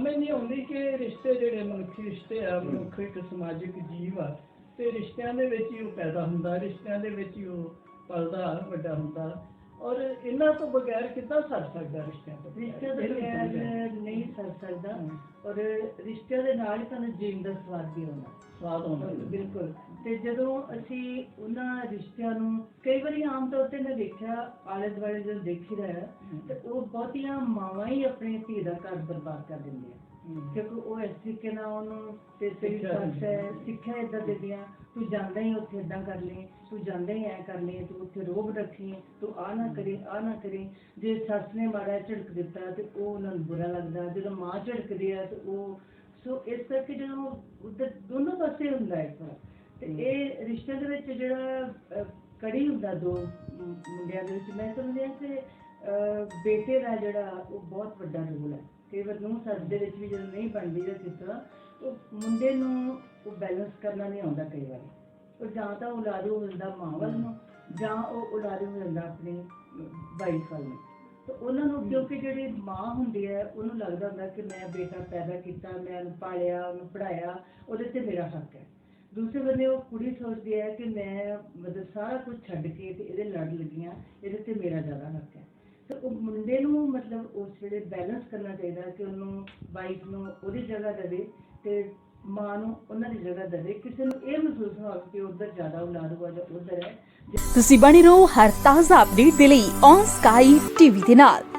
ਸਮਝ ਨਹੀਂ ਆਉਂਦੀ ਕਿ ਰਿਸ਼ਤੇ ਜਿਹੜੇ ਮਨੁੱਖੀ ਰਿਸ਼ਤੇ ਆ, ਮਨੁੱਖ ਇੱਕ ਸਮਾਜਿਕ ਜੀਵ ਆ, ਤੇ ਰਿਸ਼ਤਿਆਂ ਦੇ ਵਿੱਚ ਹੀ ਉਹ ਪੈਦਾ ਹੁੰਦਾ, ਰਿਸ਼ਤਿਆਂ ਦੇ ਵਿੱਚ ਹੀ ਉਹ ਪਲਦਾ, ਵੱਡਾ ਹੁੰਦਾ, ਔਰ ਇਹਨਾਂ ਤੋਂ ਬਗੈਰ ਕਿੱਦਾਂ ਸਰ ਸਕਦਾ ਰਿਸ਼ਤਿਆਂ ਤੋਂ? ਰਿਸ਼ਤੇ ਦੇ ਸਰ ਸਕਦਾ। ਔਰ ਰਿਸ਼ਤਿਆਂ ਦੇ ਨਾਲ ਹੀ ਤੁਹਾਨੂੰ ਜੀਣ ਦਾ ਸਵਾਦ ਵੀ ਆਉਣਾ ਸਵਾਦ ਆਉਂਦਾ। ਬਿਲਕੁਲ। ਤੇ ਜਦੋਂ ਅਸੀਂ ਉਹਨਾਂ ਰਿਸ਼ਤਿਆਂ ਨੂੰ ਕਈ ਵਾਰੀ ਆਮ ਤੌਰ ਤੇ ਮੈਂ ਦੇਖਿਆ ਆਲੇ ਦੁਆਲੇ ਜਦੋਂ ਦੇਖੀਦਾ ਹੈ ਤੇ ਉਹ ਬਹੁਤੀਆਂ ਮਾਵਾਂ ਹੀ ਆਪਣੀ ਧੀ ਦਾ ਘਰ ਬਰਬਾਦ ਕਰ ਦਿੰਦੀਆਂ। ਕਿਉਂਕਿ ਉਹ ਇਸ ਤਰੀਕੇ ਨਾਲ ਉਹਨੂੰ ਤੇ ਸਿੱਖਿਆ ਇਦਾਂ ਦਿੰਦੀਆਂ ਤੂੰ ਜਾਂਦਾ ਹੀ ਉੱਥੇ ਇਦਾਂ ਕਰ ਲਈ ਤੂੰ ਜਾਂਦਾ ਹੀ ਐ ਕਰ ਲਈ ਤੂੰ ਉੱਥੇ ਰੋਬ ਰੱਖੀ ਤੂੰ ਆ ਨਾ ਕਰੀ ਆ ਨਾ ਕਰੀ। ਜੇ ਸੱਸ ਨੇ ਮਾੜਾ ਝਿੜਕ ਦਿੱਤਾ ਤੇ ਉਹ ਉਹਨਾਂ ਨੂੰ ਬੁਰਾ ਲੱਗਦਾ ਜਦੋਂ ਮਾਂ ਝਿੜਕਦੀ ਆ ਤੇ ਉਹ ਸੋ ਇਸ ਕਰਕੇ ਜਦੋਂ ਉਧਰ ਦੋਨੋਂ ਪਾਸੇ ਹੁੰਦਾ ਹੈ ਤੇ ਇਹ ਰਿਸ਼ਤੇ ਦੇ ਵਿੱਚ ਜਿਹੜਾ ਕੜੀ ਹੁੰਦਾ ਦੋ ਮੁੰਡਿਆਂ ਦੇ ਵਿੱਚ ਮੈਂ ਸਮਝਦੀ ਹਾਂ ਕਿ ਬੇਟੇ ਦਾ ਜਿਹੜਾ ਉਹ ਬਹੁਤ ਵੱਡਾ ਰੋਲ ਹੈ। ਕਈ ਵਾਰ ਨੂੰ ਸੱਸ ਦੇ ਵਿੱਚ ਵੀ ਜਦੋਂ ਨਹੀਂ ਬਣਦੀ ਜਾਂ ਕਿਸ ਤਰ੍ਹਾਂ ਉਹ ਮੁੰਡੇ ਨੂੰ ਉਹ ਬੈਲੈਂਸ ਕਰਨਾ ਨਹੀਂ ਆਉਂਦਾ ਕਈ ਵਾਰੀ। ਉਹ ਜਾਂ ਤਾਂ ਉਲਾਰੂ ਹੋ ਜਾਂਦਾ ਮਾਂ ਵੱਲ ਨੂੰ, ਜਾਂ ਉਹ ਉਲਾਰੂ ਹੋ ਜਾਂਦਾ ਆਪਣੀ ਵਾਈਫ ਵੱਲ ਨੂੰ। ਤਾਂ ਉਹਨਾਂ ਨੂੰ ਕਿਉਂਕਿ ਜਿਹੜੀ ਮਾਂ ਹੁੰਦੀ ਹੈ, ਉਹਨੂੰ ਲੱਗਦਾ ਹੁੰਦਾ ਕਿ ਮੈਂ ਬੇਟਾ ਪੈਦਾ ਕੀਤਾ, ਮੈਂ ਉਹਨੂੰ ਪਾਲਿਆ, ਉਹਨੂੰ ਪੜਾਇਆ ਉਹਦੇ ਤੇ ਮੇਰਾ ਹੱਕ ਹੈ। ਦੂਸਰੇ ਬੰਦੇ ਉਹ ਕੁੜੀ ਸੋਚਦੀ ਹੈ ਕਿ ਮੈਂ ਮਤਲਬ ਸਾਰਾ ਕੁਝ ਛੱਡ ਕੇ ਤੇ ਇਹਦੇ ਲੜ ਲੱਗੀਆਂ, ਇਹਦੇ ਤੇ ਮੇਰਾ ਜ਼ਿਆਦਾ ਹੱਕ ਹੈ। ਤੇ ਉਹ ਮੁੰਡੇ ਨੂੰ ਮਤਲਬ ਉਸ ਵੇਲੇ ਬੈਲੈਂਸ ਕਰਨਾ ਚਾਹੀਦਾ ਕਿ ਉਹਨੂੰ ਵਾਈਫ ਨੂੰ ਉਹਦੀ ਜਗ੍ਹਾ ਦੇਵੇ ਤੇ ਮਾਂ ਨੂੰ ਉਹਨਾਂ ਦੀ ਜਗ੍ਹਾ ਦੇਵੇ। ਕਿਸੇ ਨੂੰ ਇਹ ਮਹਿਸੂਸ ਨਾ ਹੋਵੇ ਕਿ ਉਧਰ ਜ਼ਿਆਦਾ ਉਲਾਰੂ ਆ ਜਾਂ ਉਧਰ ਹੈ। ਤੁਸੀਂ ਬਣੇ ਰਹੋ ਹਰ ਤਾਜ਼ਾ ਅਪਡੇਟ ਦੇ ਲਈ ਔਨ ਸਕਾਈ ਟੀਵੀ ਦੇ ਨਾਲ।